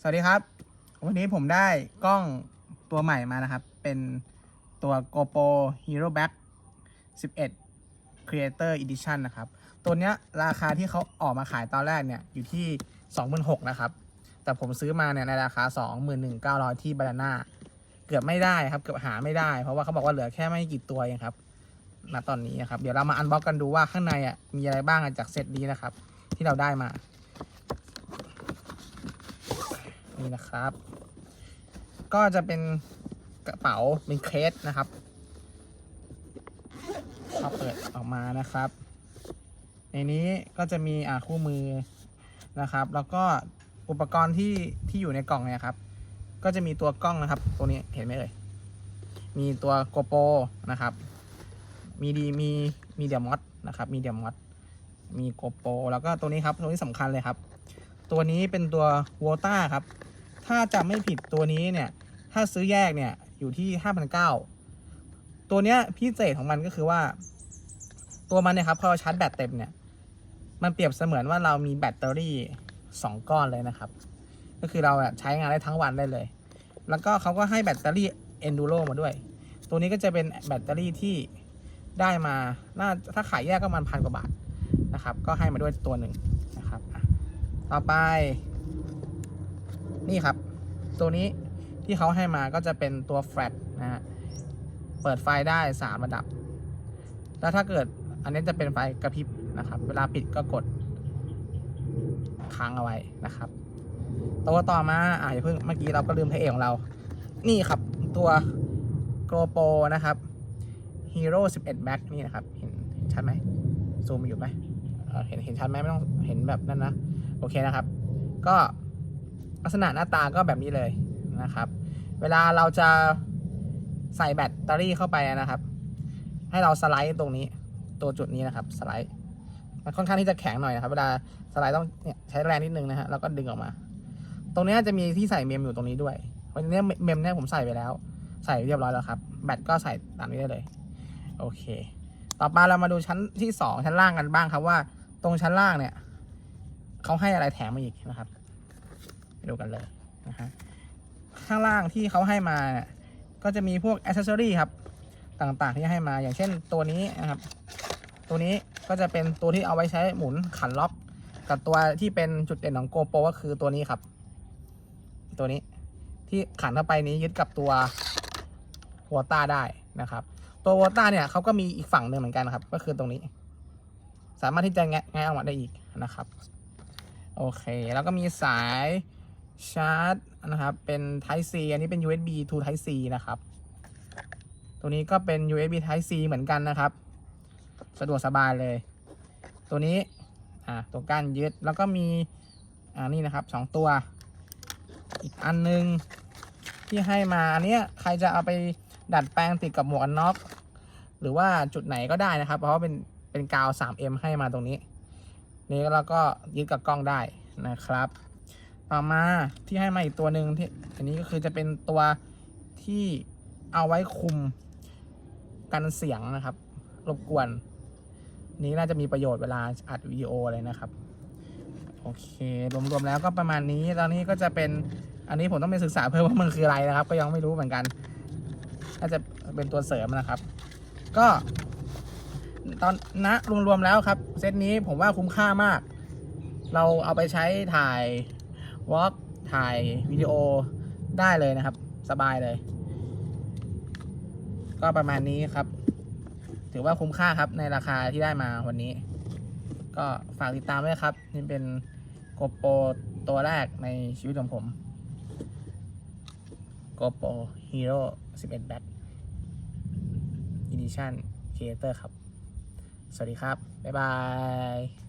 สวัสดีครับ วันนี้ผมได้กล้องตัวใหม่มานะครับ เป็นตัว GoPro Hero Back 11 Creator Edition นะครับ ตัวเนี้ยราคาที่เขาออกมาขายตอนแรกเนี่ยอยู่ที่ 26,000นะครับ แต่ผมซื้อมาเนี่ยในราคา 21,900 ที่บานาน่าเกือบไม่ได้ครับ เกือบหาไม่ได้ เพราะว่าเขาบอกว่าเหลือแค่ไม่กี่ตัวเองครับณตอนนี้นะครับ เดี๋ยวเรามาอันบ็อกกันดูว่าข้างในอะมีอะไรบ้างจากเซตนี้นะครับ ที่เราได้มา นี่นะครับ ก็จะเป็นกระเป๋าเป็นเคสนะครับพอเปิดออกมานะครับ ในนี้ก็จะมีอ่าคู่มือนะครับ แล้วก็อุปกรณ์ที่ที่อยู่ในกล่องเนี่ยครับ ก็จะมีตัวกล้องนะครับ ตัวนี้เห็นไหมเอ่ยมีตัวโกโปรนะครับ มีดีมีมีเดียมอสนะครับ มีเดียมอสมีโกโปรแล้วก็ตัวนี้ครับตัวนี้สำคัญเลยครับ ตัวนี้เป็นตัวโวต้าครับ ถ้าจำไม่ผิดตัวนี้เนี่ย ถ้าซื้อแยกเนี่ยอยู่ที่ห้าพันเก้าตัวเนี้ยพิเศษของมันก็คือว่า ตัวมันเนี่ยครับพอเราชาร์จแบตเต็มเนี่ย มันเปรียบเสมือนว่าเรามีแบตเตอรี่สองก้อนเลยนะครับ ก็คือเราใช้งานได้ทั้งวันได้เลย แล้วก็เขาก็ให้แบตเตอรี่ Enduro มาด้วย ตัวนี้ก็จะเป็นแบตเตอรี่ที่ได้มา น่า ถ้าขายแยกก็มันพันกว่าบาทนะครับ ก็ให้มาด้วยตัวหนึ่งนะครับ ต่อไป นี่ครับ ตัวนี้ที่เขาให้มาก็จะเป็นตัวแฟลชนะฮะ เปิดไฟได้สามระดับ แล้วถ้าเกิดอันนี้จะเป็นไฟกระพริบนะครับ เวลาปิดก็กดค้างเอาไว้นะครับ ตัวต่อมาอ่าอย่าเพิ่งเมื่อกี้เราก็ลืมพระเอกของเรา นี่ครับตัว GoPro นะครับ Hero 11 Max นี่นะครับ เห็นชัดไหมซูมอยู่ไหมเห็นเห็นชัดไหมไม่ต้องเห็นแบบนั้นนะ โอเคนะครับ ก็ ลักษณะหน้าตาก็แบบนี้เลยนะครับ เวลาเราจะใส่แบตเตอรี่เข้าไปนะครับ ให้เราสไลด์ตรงนี้ตัวจุดนี้นะครับสไลด์มันค่อนข้างที่จะแข็งหน่อยนะครับ เวลาสไลด์ต้องเนี่ยใช้แรงนิดนึงนะฮะแล้วก็ดึงออกมา ตรงนี้จะมีที่ใส่เมมอยู่ตรงนี้ด้วยเพราะฉะนี้เมมเนี่ยผมใส่ไปแล้ว ใส่เรียบร้อยแล้วครับแบตก็ใส่ตามนี้ได้เลยโอเค ต่อมาเรามาดูชั้นที่สองชั้นล่างกันบ้างครับว่า ตรงชั้นล่างเนี่ยเขาให้อะไรแถมมาอีกนะครับ ดูกันเลยนะฮะข้างล่างที่เขาให้มาก็จะมีพวกอ c เซสซอรี่ครับ ต่างๆที่ให้มาอย่างเช่นตัวนี้นะครับ ตัวนี้ก็จะเป็นตัวที่เอาไว้ใช้หมุนขันล็อก กับตัวที่เป็นจุดเด่นของโกโปรก็คือตัวนี้ครับ ตัวนี้ที่ขันเข้าไปนี้ยึดกับตัววอต้าได้นะครับ ตัววอต้าเนี่ยเขาก็มีอีกฝั่งหนึ่งเหมือนกันนะครับ ก็คือตรงนี้ สามารถที่จะแงะแงะออกมาได้อีกนะครับ โอเค แล้วก็มีสาย ชาร์จนะครับ เป็น Type C อันนี้เป็น USB to Type C นะครับ ตัวนี้ก็เป็น USB Type C เหมือนกันนะครับ สะดวกสบายเลย ตัวนี้อ่าตัวก้านยึดแล้วก็มีอ่านี่นะครับสองตัว อีกอันนึงที่ให้มาอันเนี้ยใครจะเอาไปดัดแปลงติดกับหมวกกันน็อกหรือว่าจุดไหนก็ได้นะครับ เพราะว่าเป็นเป็นกาว 3M ให้มาตรงนี้ นี่แล้วก็ยึดกับกล้องได้นะครับ ต่อมาที่ให้มาอีกตัวหนึ่งที่อันนี้ก็คือจะเป็นตัวที่เอาไว้คุมกันเสียงนะครับ รบกวน นี้น่าจะมีประโยชน์เวลาอัดวิดีโอเลยนะครับโอเครวมๆแล้วก็ประมาณนี้ตอนนี้ก็จะเป็นอันนี้ผมต้องไปศึกษาเพิ่มว่ามันคืออะไรนะครับ ก็ยังไม่รู้เหมือนกันน่าจะเป็นตัวเสริมนะครับ ก็ ตอนณรวมๆแล้วครับ เซตนี้ผมว่าคุ้มค่ามาก เราเอาไปใช้ถ่าย วอล์กถ่ายวิดีโอได้เลยนะครับ สบายเลย ก็ประมาณนี้ครับ ถือว่าคุ้มค่าครับในราคาที่ได้มาวันนี้ ก็ฝากติดตามด้วยครับ นี่เป็นโกโปรตัวแรกในชีวิตของผม GoPro Hero 11 Black Edition Creator ครับ สวัสดีครับ บ๊ายบาย